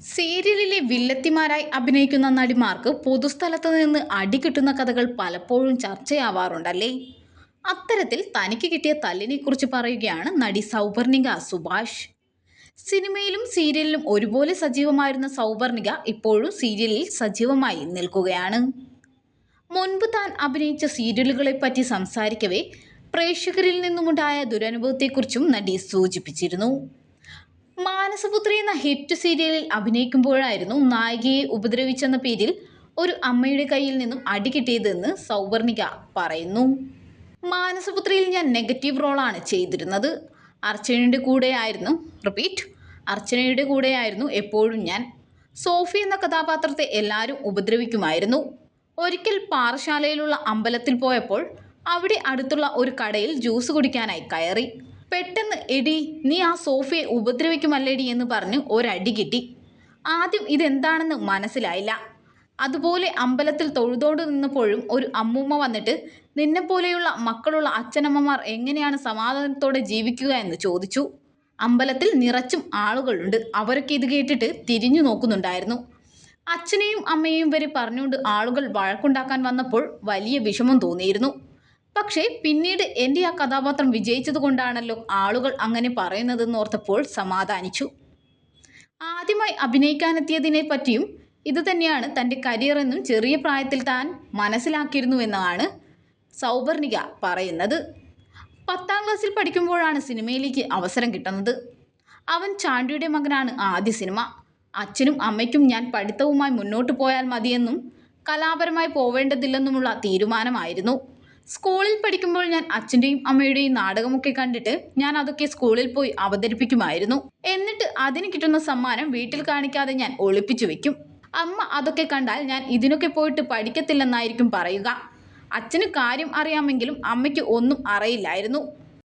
സീരിയലിലെ വില്ലത്തിമാരായി അഭിനയിക്കുന്ന നടിമാർക്ക് പൊതുസ്ഥലത്ത് നിന്ന് അടി കിട്ടുന്ന കഥകൾ പലപ്പോഴും ചർച്ചയാവാറുണ്ടല്ലേ? അത്തരത്തിൽ തനിക്ക് കിട്ടിയ തല്ലിനെക്കുറിച്ച് പറയുകയാണ് നടി സൗവർണിക സുഭാഷ്. സിനിമയിലും സീരിയലിലും ഒരുപോലെ സജീവമായിരുന്ന സൗവർണിക ഇപ്പോഴും സീരിയലിൽ സജീവമായി നിൽക്കുകയാണ്. മുൻപ് താൻ അഭിനയിച്ച സീരിയലുകളെ പറ്റി സംസാരിക്കവേ പ്രേക്ഷകരിൽ നിന്നുമുണ്ടായ ദുരനുഭവത്തെക്കുറിച്ചും നടി സൂചിപ്പിച്ചിരുന്നു. മാനസപുത്രി എന്ന ഹിറ്റ് സീരിയലിൽ അഭിനയിക്കുമ്പോഴായിരുന്നു നായികയെ ഉപദ്രവിച്ചെന്ന പേരിൽ ഒരു അമ്മയുടെ കയ്യിൽ നിന്നും അടി കിട്ടിയതെന്ന് സൗവർണിക പറയുന്നു. മാനസപുത്രിയിൽ ഞാൻ നെഗറ്റീവ് റോളാണ് ചെയ്തിരുന്നത്. അർച്ചനയുടെ കൂടെയായിരുന്നു റിപ്പീറ്റ് അർച്ചനയുടെ കൂടെയായിരുന്നു എപ്പോഴും ഞാൻ. സോഫി എന്ന കഥാപാത്രത്തെ എല്ലാവരും ഉപദ്രവിക്കുമായിരുന്നു. ഒരിക്കൽ പാറശാലയിലുള്ള അമ്പലത്തിൽ പോയപ്പോൾ അവിടെ അടുത്തുള്ള ഒരു കടയിൽ ജ്യൂസ് കുടിക്കാനായി കയറി. പെട്ടെന്ന് എടി നീ ആ സോഫിയെ ഉപദ്രവിക്കുമല്ലേടി എന്ന് പറഞ്ഞ് ഒരടി കിട്ടി. ആദ്യം ഇതെന്താണെന്ന് മനസ്സിലായില്ല. അതുപോലെ അമ്പലത്തിൽ തൊഴുതോണ്ട് നിന്നപ്പോഴും ഒരു അമ്മൂമ്മ വന്നിട്ട് നിന്നെപ്പോലെയുള്ള മക്കളുള്ള അച്ഛനമ്മമാർ എങ്ങനെയാണ് സമാധാനത്തോടെ ജീവിക്കുക എന്ന് ചോദിച്ചു. അമ്പലത്തിൽ നിറച്ചും ആളുകളുണ്ട്. അവരൊക്കെ ഇത് കേട്ടിട്ട് തിരിഞ്ഞു നോക്കുന്നുണ്ടായിരുന്നു. അച്ഛനെയും അമ്മയെയും വരെ പറഞ്ഞുകൊണ്ട് ആളുകൾ വഴക്കുണ്ടാക്കാൻ വന്നപ്പോൾ വലിയ വിഷമം തോന്നിയിരുന്നു. പക്ഷേ പിന്നീട് എന്റെ ആ കഥാപാത്രം വിജയിച്ചത് കൊണ്ടാണല്ലോ ആളുകൾ അങ്ങനെ പറയുന്നതെന്ന് ഓർത്തപ്പോൾ സമാധാനിച്ചു. ആദ്യമായി അഭിനയിക്കാനെത്തിയതിനെ പറ്റിയും ഇതുതന്നെയാണ് തന്റെ കരിയർ എന്നും ചെറിയ പ്രായത്തിൽ താൻ മനസ്സിലാക്കിയിരുന്നുവെന്നാണ് സൗപർണിക പറയുന്നത്. പത്താം ക്ലാസ്സിൽ പഠിക്കുമ്പോഴാണ് സിനിമയിലേക്ക് അവസരം കിട്ടുന്നത്. അവൻ ചാണ്ടിയുടെ മകനാണ് ആദ്യ സിനിമ. അച്ഛനും അമ്മയ്ക്കും ഞാൻ പഠിത്തവുമായി മുന്നോട്ട് പോയാൽ മതിയെന്നും കലാപരമായി പോവേണ്ടതില്ലെന്നുമുള്ള തീരുമാനമായിരുന്നു. സ്കൂളിൽ പഠിക്കുമ്പോൾ ഞാൻ അച്ഛന്റെയും അമ്മയുടെയും നാടകമൊക്കെ കണ്ടിട്ട് ഞാൻ അതൊക്കെ സ്കൂളിൽ പോയി അവതരിപ്പിക്കുമായിരുന്നു. എന്നിട്ട് അതിന് കിട്ടുന്ന സമ്മാനം വീട്ടിൽ കാണിക്കാതെ ഞാൻ ഒളിപ്പിച്ചു വെക്കും. അമ്മ അതൊക്കെ കണ്ടാൽ ഞാൻ ഇതിനൊക്കെ പോയിട്ട് പഠിക്കത്തില്ലെന്നായിരിക്കും പറയുക. അച്ഛന് കാര്യം അറിയാമെങ്കിലും അമ്മയ്ക്ക് ഒന്നും അറിയില്ലായിരുന്നു.